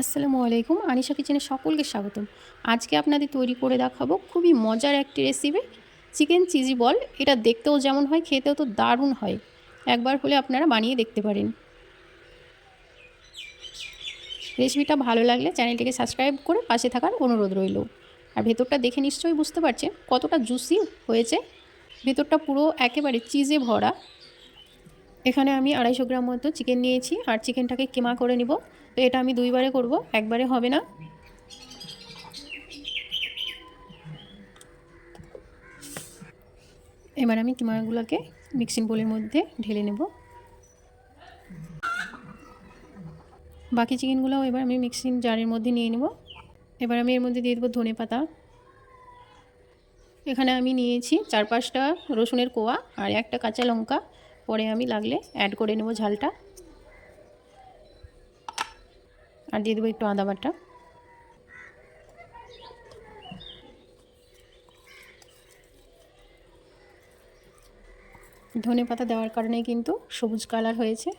আসসালামু আলাইকুম, আনিশা কিচেনে সকলকে স্বাগতম। আজকে আপনাদের তৈরি করে দেখাবো খুবই মজার একটি রেসিপি চিকেন চিজি বল। এটা দেখতেও যেমন হয়, খেতেও তো দারুণ হয়। একবার হলে আপনারা বানিয়ে দেখতে পারেন। রেসিপিটা ভালো লাগলে চ্যানেলটিকে সাবস্ক্রাইব করে পাশে থাকার অনুরোধ রইল। আর ভেতরটা দেখে নিশ্চয়ই বুঝতে পারছেন কতটা জুসি হয়েছে। ভেতরটা পুরো একেবারে চিজে ভরা। এখানে আমি আড়াইশো গ্রাম মতো চিকেন নিয়েছি আর চিকেনটাকে কেমা করে নিব। তো এটা আমি দুইবারে করব, একবারে হবে না। এবার আমি কিমাগুলোকে মিক্সিং বোলের মধ্যে ঢেলে নেব। বাকি চিকেনগুলোও এবার আমি মিক্সিং জারের মধ্যে নিয়ে নেব। এবার আমি এর মধ্যে দিয়ে দেবো ধনে পাতা। এখানে আমি নিয়েছি চার পাঁচটা রসুনের কোয়া আর একটা কাঁচা লঙ্কা। পরে আমি লাগলে অ্যাড করে নেব ঝালটা। আর দিয়ে দেবো একটু আদা বাটা। ধনে পাতা দেওয়ার কারণে কিন্তু সবুজ কালার হয়েছে।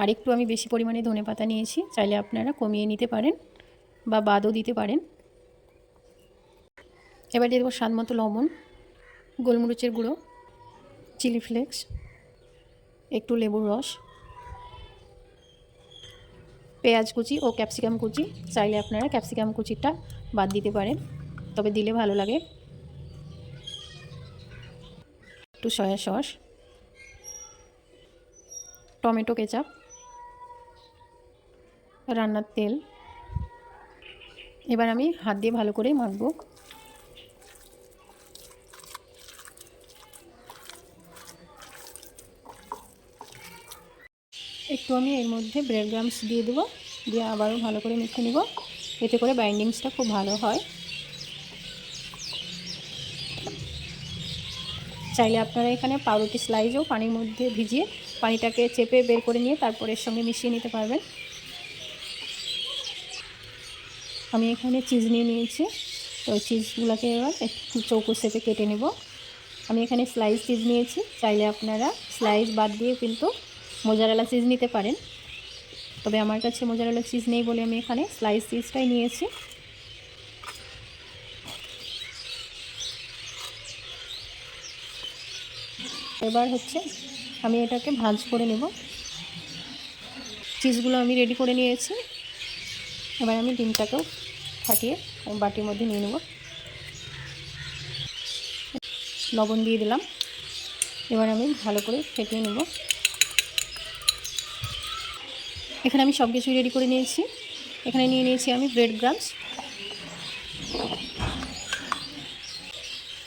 আর একটু আমি বেশি পরিমাণে ধনে পাতা নিয়েছি, চাইলে আপনারা কমিয়ে নিতে পারেন বা বাদও দিতে পারেন। এবার দিয়ে দেবো স্বাদ মতো লবণ, গোলমরিচের গুঁড়ো চিলি ফ্লেক্স একটু লেবুর রস, পেঁয়াজ কুচি ও ক্যাপসিকাম কুচি। চাইলে আপনারা ক্যাপসিকাম কুচিটা বাদ দিতে পারেন, তবে দিলে ভালো লাগে। একটু সয়া সস, টমেটো কেচাপ, রান্নার তেল। এবার আমি হাত দিয়ে ভালো করে মাখবো। একটু আমি এর মধ্যে ব্রেড গ্রামস দিয়ে দেবো। দিয়ে আবারও ভালো করে মেখে নেব। এতে করে বাইন্ডিংসটা খুব ভালো হয়। চাইলে আপনারা এখানে পাউরুটি স্লাইজও পানির মধ্যে ভিজিয়ে পানিটাকে চেপে বের করে নিয়ে তারপর এর সঙ্গে মিশিয়ে নিতে পারবেন। আমি এখানে চিজ নিয়ে নিয়েছি। তো চিজগুলোকে এবার একটু চৌকো সেপে কেটে নেব। আমি এখানে স্লাইস চিজ নিয়েছি। চাইলে আপনারা স্লাইস বাদ দিয়ে কিন্তু মোজারেলা চিজ নিতে পারেন। তবে আমার কাছে মোজারেলা চিজ নেই বলে আমি এখানে স্লাইস চিজটাই নিয়েছি। এবার হচ্ছে আমি এটাকে ভাজ করে নেব। চিজগুলো আমি রেডি করে নিয়েছি। এবার আমি ডিমটাকেও ফাটিয়ে বাটির মধ্যে নিয়ে নেব। লবণ দিয়ে দিলাম। এবার আমি ভালো করে ফেটিয়ে নেব। এখানে আমি সব কিছুই রেডি করে নিয়েছি। এখানে নিয়ে নিয়েছি আমি ব্রেড গ্রামস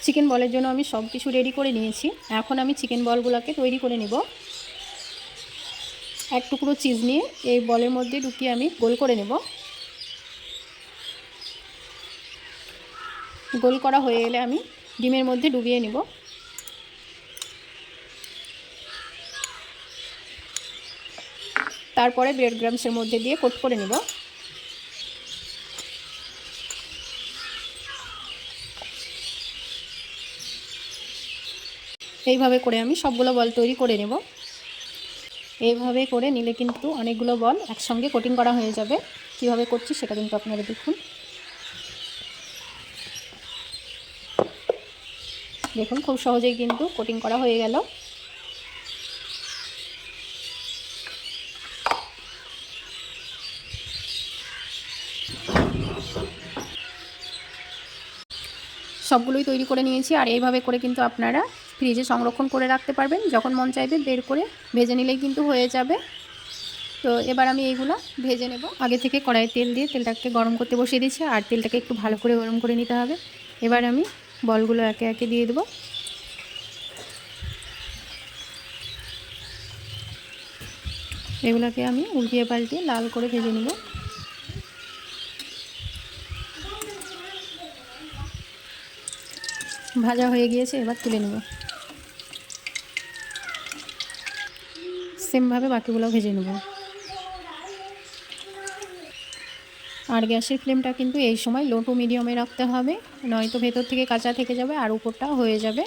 চিকেন বলের জন্য আমি সব কিছু রেডি করে নিয়েছি। এখন আমি চিকেন বলগুলোকে তৈরি করে নেব। এক টুকরো চিজ নিয়ে এই বলের মধ্যে ঢুকিয়ে আমি গোল করে নেব। গোল করা হয়ে গেলে আমি ডিমের মধ্যে ডুবিয়ে নেব। তারপরে ব্রেড গ্রামসের মধ্যে দিয়ে কোট করে নেব। এইভাবে করে আমি সবগুলো বল তৈরি করে নেব। এইভাবে করে নিলে কিন্তু অনেকগুলো বল একসঙ্গে কোটিং করা হয়ে যাবে। কীভাবে করছি সেটা কিন্তু আপনারা দেখুন। দেখুন, খুব সহজেই কিন্তু কোটিং করা হয়ে গেল। সবগুলোই তৈরি করে নিয়েছি আর এইভাবে করে কিন্তু আপনারা ফ্রিজে সংরক্ষণ করে রাখতে পারবেন। যখন মন চাইবে বের করে ভেজে নিলেই কিন্তু হয়ে যাবে। তো এবার আমি এইগুলো ভেজে নেব। আগে থেকে কড়াই তেল দিয়ে তেলটাকে গরম করতে বসিয়ে দিয়েছি আর তেলটাকে একটু ভালো করে গরম করে নিতে হবে। এবার আমি বলগুলো একে একে দিয়ে দেবো। এগুলোকে আমি উল্টিয়ে পাল্টিয়ে লাল করে ভেজে নেব। ভাজা হয়ে গিয়েছে, এবার তুলে নেব। সেমভাবে বাকিগুলো ভেজে নেব। আর গ্যাসের ফ্লেমটা কিন্তু এই সময় লো টু মিডিয়ামে রাখতে হবে, নয়তো ভেতর থেকে কাঁচা থেকে যাবে আর উপরটা হয়ে যাবে।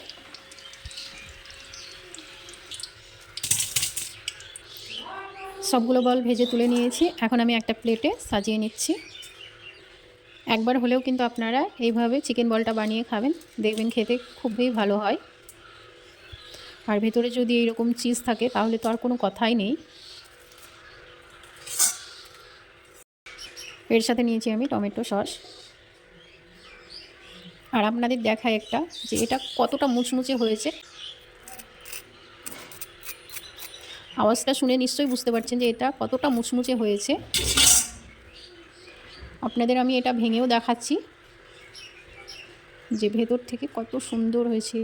সবগুলো বল ভেজে তুলে নিয়েছি। এখন আমি একটা প্লেটে সাজিয়ে নিচ্ছি। একবার হলেও কিন্তু আপনারা এইভাবে চিকেন বলটা বানিয়ে খাবেন। দেখবেন খেতে খুবই ভালো হয়। আর ভেতরে যদি এইরকম চিজ থাকে, তাহলে তো আর কোনো কথাই নেই। এর সাথে নিয়েছি আমি টমেটো সস। আর আপনাদের দেখায় একটা, যে এটা কতটা মুচমুচে হয়েছে। আওয়াজটা শুনে নিশ্চয়ই বুঝতে পারছেন যে এটা কতটা মুচমুচে হয়েছে। আপনাদের আমি এটা ভেঙেও দেখাচ্ছি যে ভেতর থেকে কত সুন্দর হয়েছে।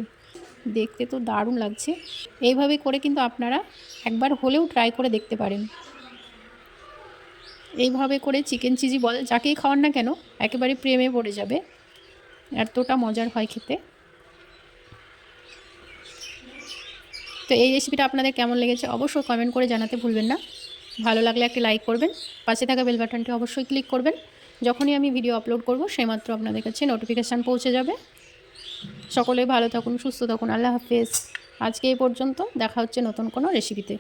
দেখতে তো দারুণ লাগছে। এইভাবে করে কিন্তু আপনারা একবার হলেও ট্রাই করে দেখতে পারেন। এইভাবে করে চিকেন চিজি বল, যাকেই খাওয়ান না কেন, একেবারে প্রেমে পড়ে যাবে। এতটা মজার হয় খেতে। তো এই রেসিপিটা আপনাদের কেমন লেগেছে অবশ্যই কমেন্ট করে জানাতে ভুলবেন না। ভালো লাগলে একটি লাইক করবেন। পাশে থাকা বেল বাটনটি অবশ্যই ক্লিক করবেন। যখনই আমি ভিডিও আপলোড করব, সেইমাত্র আপনাদের কাছে নোটিফিকেশান পৌঁছে যাবে। সকলে ভালো থাকুন, সুস্থ থাকুন, আল্লাহ হাফেজ। আজকে এই পর্যন্ত, দেখা হচ্ছে নতুন কোনো রেসিপিতে